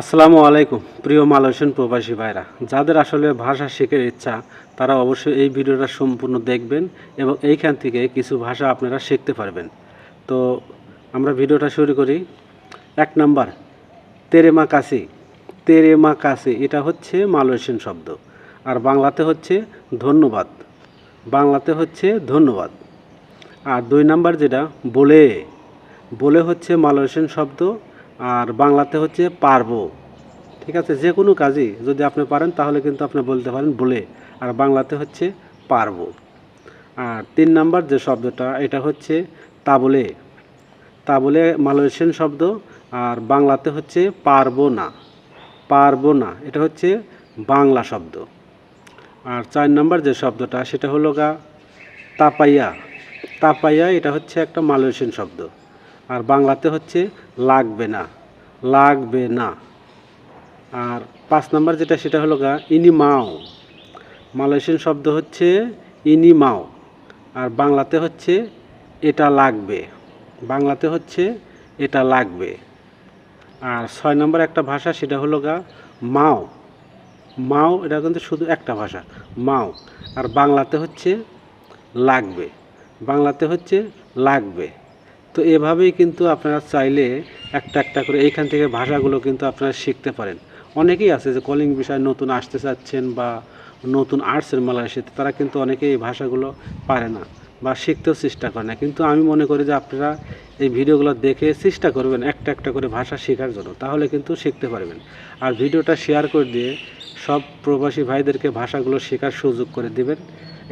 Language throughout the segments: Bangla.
আসসালামু আলাইকুম, প্রিয় মালয়েশিয়ান প্রবাসী ভাইরা। যাদের আসলে ভাষা শেখার ইচ্ছা, তারা অবশ্যই এই ভিডিওটা সম্পূর্ণ দেখবেন এবং এইখান থেকে কিছু ভাষা আপনারা শিখতে পারবেন। তো আমরা ভিডিওটা শুরু করি। এক নাম্বার তেরেমা কাসি তেরেমা কাসি এটা হচ্ছে মালয়েশিয়ান শব্দ। আর বাংলাতে হচ্ছে ধন্যবাদ। বাংলাতে হচ্ছে ধন্যবাদ। আর দুই নাম্বার যেটা, বলে। বলে হচ্ছে মালয়েশিয়ান শব্দ। আর বাংলাতে হচ্ছে পারব। ঠিক আছে? যে কোনো কাজই যদি আপনি পারেন, তাহলে কিন্তু আপনি বলতে পারেন বলে। আর বাংলাতে হচ্ছে পারব। আর তিন নাম্বার যে শব্দটা, এটা হচ্ছে তা বলে তা বলে মালয়েশিয়ান শব্দ, আর বাংলাতে হচ্ছে পারব না। পারব না, এটা হচ্ছে বাংলা শব্দ। আর চার নাম্বার যে শব্দটা, সেটা হলো গা, তাপাইয়া। তাপাইয়া, এটা হচ্ছে একটা মালয়েশিয়ান শব্দ। আর বাংলাতে হচ্ছে লাগবে না লাগবে না। আর পাঁচ নাম্বার যেটা, সেটা হলো গা, ইনিমাও। মালয়েশিয়ান শব্দ হচ্ছে ইনিমাও, আর বাংলাতে হচ্ছে এটা লাগবে। বাংলাতে হচ্ছে এটা লাগবে। আর ছয় নম্বর একটা ভাষা, সেটা হলো গা, মাও। মাও, এটা কিন্তু শুধু একটা ভাষা, মাও। আর বাংলাতে হচ্ছে লাগবে। বাংলাতে হচ্ছে লাগবে। তো এভাবেই কিন্তু আপনারা চাইলে একটা একটা করে এইখান থেকে ভাষাগুলো কিন্তু আপনারা শিখতে পারেন। অনেকেই আছে যে কলিং বিষয় নতুন আসতে চাচ্ছেন বা নতুন আর্টসের মালয়েশিয়াতে তারা কিন্তু অনেকেই এই ভাষাগুলো পারে না বা শিখতেও চেষ্টা করে না। কিন্তু আমি মনে করি যে আপনারা এই ভিডিওগুলো দেখে চেষ্টা করবেন একটা একটা করে ভাষা শেখার জন্য, তাহলে কিন্তু শিখতে পারবেন। আর ভিডিওটা শেয়ার করে দিয়ে সব প্রবাসী ভাইদেরকে ভাষাগুলো শেখার সুযোগ করে দিবেন,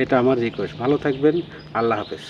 এটা আমার রিকোয়েস্ট ভালো থাকবেন, আল্লাহ হাফেজ।